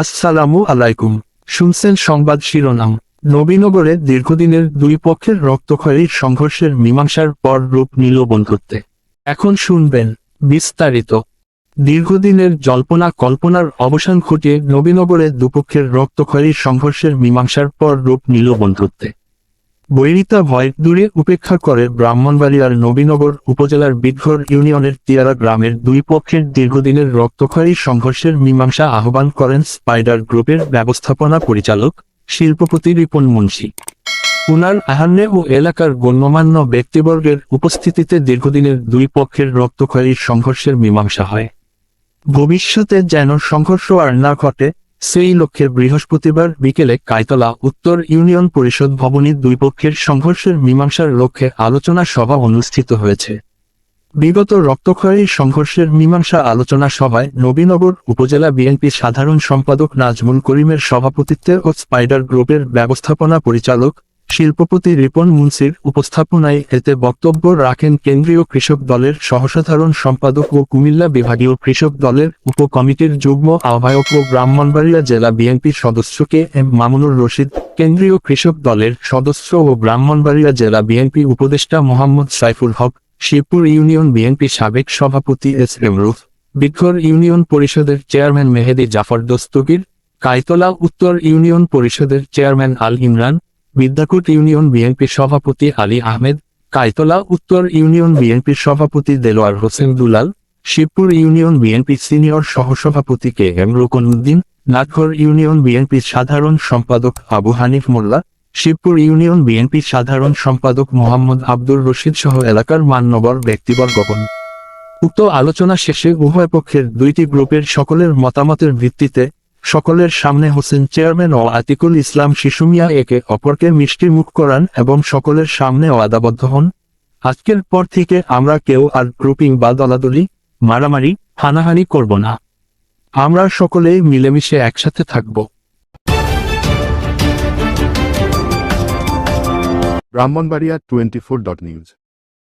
আসসালামু আলাইকুম। শুনছেন সংবাদ শিরোনাম। নবীনগরে দীর্ঘদিনের দুই পক্ষের রক্তক্ষয়ীর সংঘর্ষের মীমাংসার পর রূপ নিল বন্ধুত্বে। এখন শুনবেন বিস্তারিত। দীর্ঘদিনের জল্পনা কল্পনার অবসান ঘটিয়ে নবীনগরে দুপক্ষের রক্তক্ষয়ীর সংঘর্ষের মীমাংসার পর রূপ নিল বন্ধুত্বে। বৈরিতা ভয় দূরে উপেক্ষা করে ব্রাহ্মণবাড়িয়ার নবীনগর উপজেলার বিদঘর ইউনিয়নের তিয়ারা গ্রামের দুই পক্ষের দীর্ঘদিনের রক্তক্ষয়ী সংঘর্ষের মীমাংসা আহ্বান করেন স্পাইডার গ্রুপের ব্যবস্থাপনা পরিচালক, শিল্পপতি রিপন মুন্সি। উনার আহান্নে ও এলাকার গণ্যমান্য ব্যক্তিবর্গের উপস্থিতিতে দীর্ঘদিনের দুই পক্ষের রক্তক্ষয়ী সংঘর্ষের মীমাংসা হয়। ভবিষ্যতে যেন সংঘর্ষ আর না ঘটে সেই লক্ষ্যে বৃহস্পতিবার বিকেলে কায়তলা উত্তর ইউনিয়ন পরিষদ ভবনে দুই পক্ষের সংঘর্ষের মীমাংসার লক্ষ্যে আলোচনা সভা অনুষ্ঠিত হয়েছে। বিগত রক্তক্ষয়ী সংঘর্ষের মীমাংসা আলোচনা সভায় নবীনগর উপজেলা বিএনপি সাধারণ সম্পাদক নাজমুল করিমের সভাপতিত্বে ও স্পাইডার গ্রুপের ব্যবস্থাপনা পরিচালক শিল্পপতি রিপন মুন্সির উপস্থাপনায় এতে বক্তব্য রাখেন কেন্দ্রীয় কৃষক দলের সহসাধারণ সম্পাদক ও কুমিল্লা বিভাগীয় কৃষক দলের উপকমিটির যুগ্ম আহ্বায়ক ও ব্রাহ্মণবাড়িয়া জেলা বিএনপির সদস্য কে এম মামুনুর রশিদ, কেন্দ্রীয় কৃষক দলের সদস্য ও ব্রাহ্মণবাড়িয়া জেলা বিএনপি উপদেষ্টা মোহাম্মদ সাইফুল হক, শিবপুর ইউনিয়ন বিএনপি সাবেক সভাপতি এস এম রুফ বিক্ষর ইউনিয়ন পরিষদের চেয়ারম্যান মেহেদি জাফর দস্তগীর, কাইতলা উত্তর ইউনিয়ন পরিষদের চেয়ারম্যান আল ইমরান বিদ্যাকুট ইউনিয়ন বিএনপির সভাপতি আলী আহমেদ কাইতলা উত্তর ইউনিয়ন বিএনপির সভাপতি দেলোয়ার হোসেন দুলাল, শিবপুর ইউনিয়ন বিএনপির সিনিয়র সহসভাপতি K M Ruknuddin Natghar union বিএনপির সাধারণ সম্পাদক আবু হানিফ মোল্লা, শিবপুর ইউনিয়ন বিএনপির সাধারণ সম্পাদক মোহাম্মদ আব্দুর রশিদ সহ এলাকার মান্যবর ব্যক্তিবর্গগণ উক্ত আলোচনা শেষে উভয় পক্ষের দুইটি গ্রুপের সকলের মতামতের ভিত্তিতে সকলের সামনে হোসেন চেয়ারম্যান ও আতিকুল ইসলাম শিশুমিয়া একে অপরকে মিষ্টি মুখ করান এবং সকলের সামনে ওয়াদাবদ্ধ হন। আজকের পর থেকে আমরা কেউ আর গ্রুপিং বা দলাদলি, মারামারি, হানাহানি করব না। আমরা সকলেই মিলেমিশে একসাথে থাকব। Brahmanbaria twenty four dot news